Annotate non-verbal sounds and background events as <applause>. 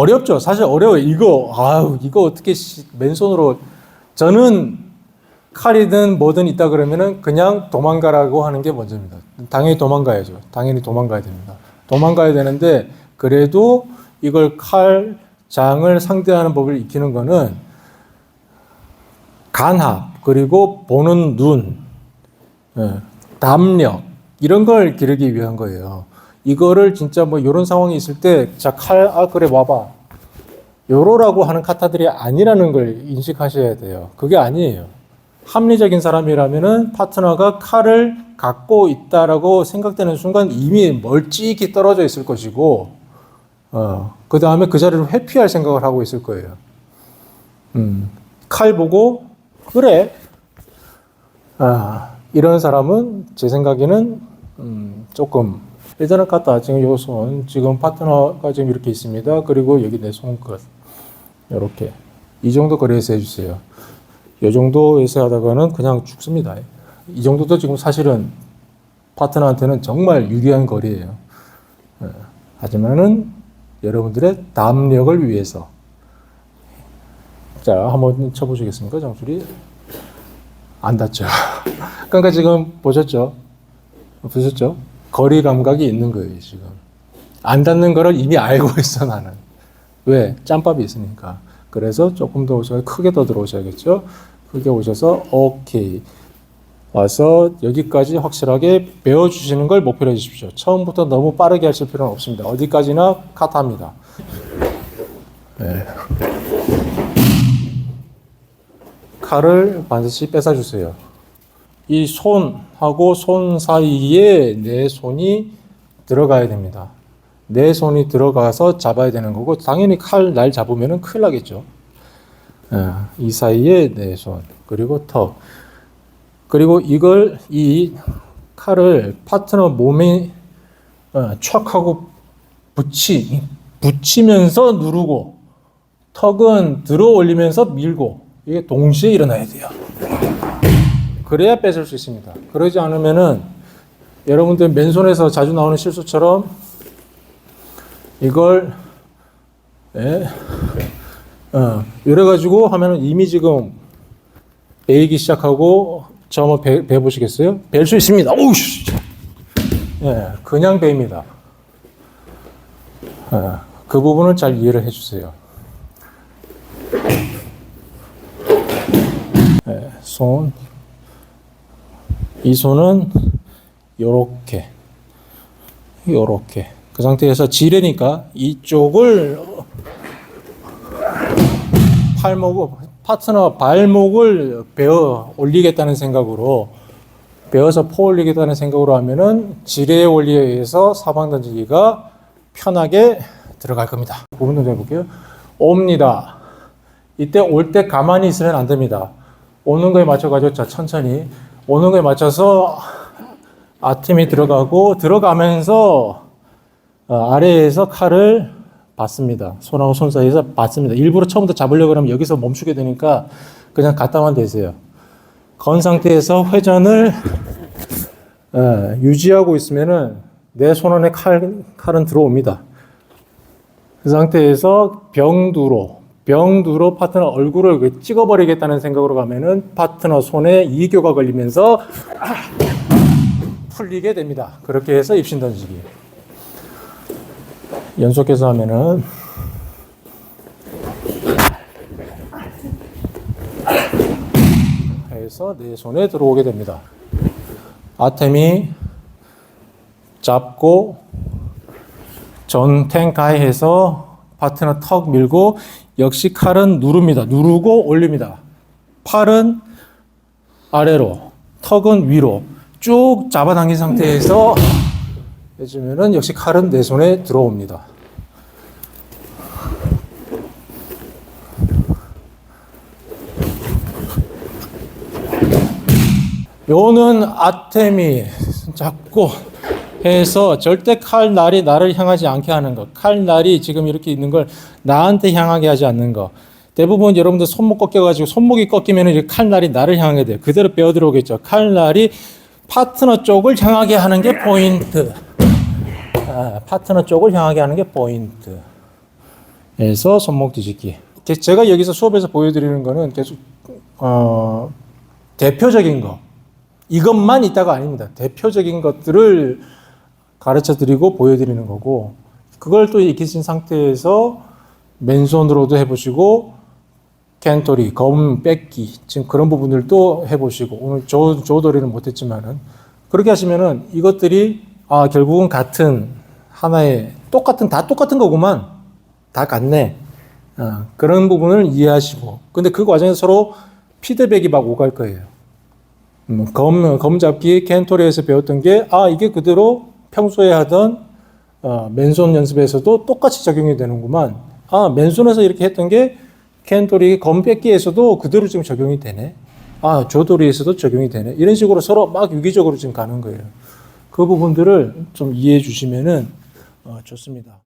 어렵죠. 사실 어려워요. 이거 아유 이거 어떻게 씨, 맨손으로 저는 칼이든 뭐든 있다 그러면은 그냥 도망가라고 하는 게 먼저입니다. 당연히 도망가야죠. 당연히 도망가야 됩니다. 도망가야 되는데 그래도 이걸 칼 장을 상대하는 법을 익히는 거는 간합 그리고 보는 눈, 예, 담력 이런 걸 기르기 위한 거예요. 이거를 진짜 뭐 이런 상황이 있을 때 자 칼 아 그래 와봐 요로라고 하는 카타들이 아니라는 걸 인식하셔야 돼요. 그게 아니에요. 합리적인 사람이라면은 파트너가 칼을 갖고 있다라고 생각되는 순간 이미 멀찍이 떨어져 있을 것이고, 어, 그 다음에 그 자리를 회피할 생각을 하고 있을 거예요. 음, 칼 보고, 그래. 아, 이런 사람은 제 생각에는, 음, 조금, 일단은 갖다 지금 요 손, 지금 파트너가 지금 이렇게 있습니다. 그리고 여기 내 손끝. 이렇게. 이 정도 거리에서 해주세요. 이 정도에서 하다가는 그냥 죽습니다. 이 정도도 지금 사실은 파트너한테는 정말 유리한 거리예요. 예. 하지만은 여러분들의 담력을 위해서 자 한번 쳐보시겠습니까, 장술이? 안 닿죠. <laughs> 그러니까 지금 보셨죠? 보셨죠? 거리 감각이 있는 거예요, 지금. 안 닿는 거를 이미 알고 <laughs> 있어, 나는. 왜? 짬밥이 있으니까. 그래서 조금 더 오셔 크게 더 들어오셔야겠죠? 크게 오셔서, 오케이. 와서 여기까지 확실하게 배워주시는 걸 목표로 해주십시오. 처음부터 너무 빠르게 하실 필요는 없습니다. 어디까지나 카타입니다. 네. 칼을 반드시 뺏어주세요. 이 손하고 손 사이에 내 손이 들어가야 됩니다. 내 손이 들어가서 잡아야 되는 거고 당연히 칼 날 잡으면 큰일 나겠죠. 예, 이 사이에 내 손, 그리고 턱. 그리고 이걸 이 칼을 파트너 몸에 어, 촥 하고 붙이 붙이면서 누르고 턱은 들어 올리면서 밀고 이게 동시에 일어나야 돼요. 그래야 뺏을 수 있습니다. 그러지 않으면은 여러분들 맨손에서 자주 나오는 실수처럼 이걸 예, 어, 이래 가지고 하면은 이미 지금 베이기 시작하고 저 한번 배, 배 보시겠어요? 벨 수 있습니다. 오우 씨. 예, 그냥 배입니다. 예, 그 부분을 잘 이해를 해주세요. 예, 손, 이 손은 요렇게, 요렇게. 그 상태에서 지뢰니까 이쪽을 팔목을 파트너 발목을 베어 올리겠다는 생각으로 베어서 포 올리겠다는 생각으로 하면은 지뢰의 원리에 의해서 사방 던지기가 편하게 들어갈 겁니다. 부분 던져 볼게요. 옵니다. 이때 올 때 가만히 있으면 안 됩니다. 오는 거에 맞춰 가지고 자 천천히 오는 거에 맞춰서 아템이 들어가고 들어가면서 어, 아래에서 칼을 받습니다. 손하고 손 사이에서 받습니다. 일부러 처음부터 잡으려고 하면 여기서 멈추게 되니까 그냥 갖다만 대세요. 건 상태에서 회전을 어, 유지하고 있으면은 내 손안에 칼, 칼은 들어옵니다. 그 상태에서 병두로, 병두로 파트너 얼굴을 찍어버리겠다는 생각으로 가면은 파트너 손에 이교가 걸리면서 풀리게 됩니다. 그렇게 해서 입신 던지기. 연속해서 하면은 해서 내 손에 들어오게 됩니다. 아템이 잡고 전 탱가이 해서 파트너 턱 밀고 역시 칼은 누릅니다. 누르고 올립니다. 팔은 아래로, 턱은 위로 쭉 잡아당긴 상태에서 해주면은 역시 칼은 내 손에 들어옵니다. 요는 아템이 잡고 해서 절대 칼날이 나를 향하지 않게 하는 것. 칼날이 지금 이렇게 있는 걸 나한테 향하게 하지 않는 것. 대부분 여러분들 손목 꺾여가지고 손목이 꺾이면 이제 칼날이 나를 향하게 돼요. 그대로 빼어 들어오겠죠. 칼날이 파트너 쪽을 향하게 하는 게 포인트. 아, 파트너 쪽을 향하게 하는 게 포인트. 에서 손목 뒤집기. 게- 제가 여기서 수업에서 보여드리는 거는 계속 어, 대표적인 거 이것만 있다가 아닙니다. 대표적인 것들을 가르쳐 드리고 보여드리는 거고 그걸 또 익히신 상태에서 맨손으로도 해보시고 캔토리, 검 뺏기 지금 그런 부분들도 해보시고 오늘 조, 조도리는 못했지만은 그렇게 하시면은 이것들이 아 결국은 같은 하나의 똑같은 다 똑같은 거구만. 다 같네. 아, 그런 부분을 이해하시고. 근데 그 과정에서 서로 피드백이 막 오갈 거예요. 음, 검, 검 잡기 캔토리에서 배웠던 게, 아, 이게 그대로 평소에 하던, 어, 맨손 연습에서도 똑같이 적용이 되는구만. 아, 맨손에서 이렇게 했던 게 캔토리 검 뺏기에서도 그대로 지금 적용이 되네. 아, 조도리에서도 적용이 되네. 이런 식으로 서로 막 유기적으로 지금 가는 거예요. 그 부분들을 좀 이해해 주시면은, 어, 좋습니다.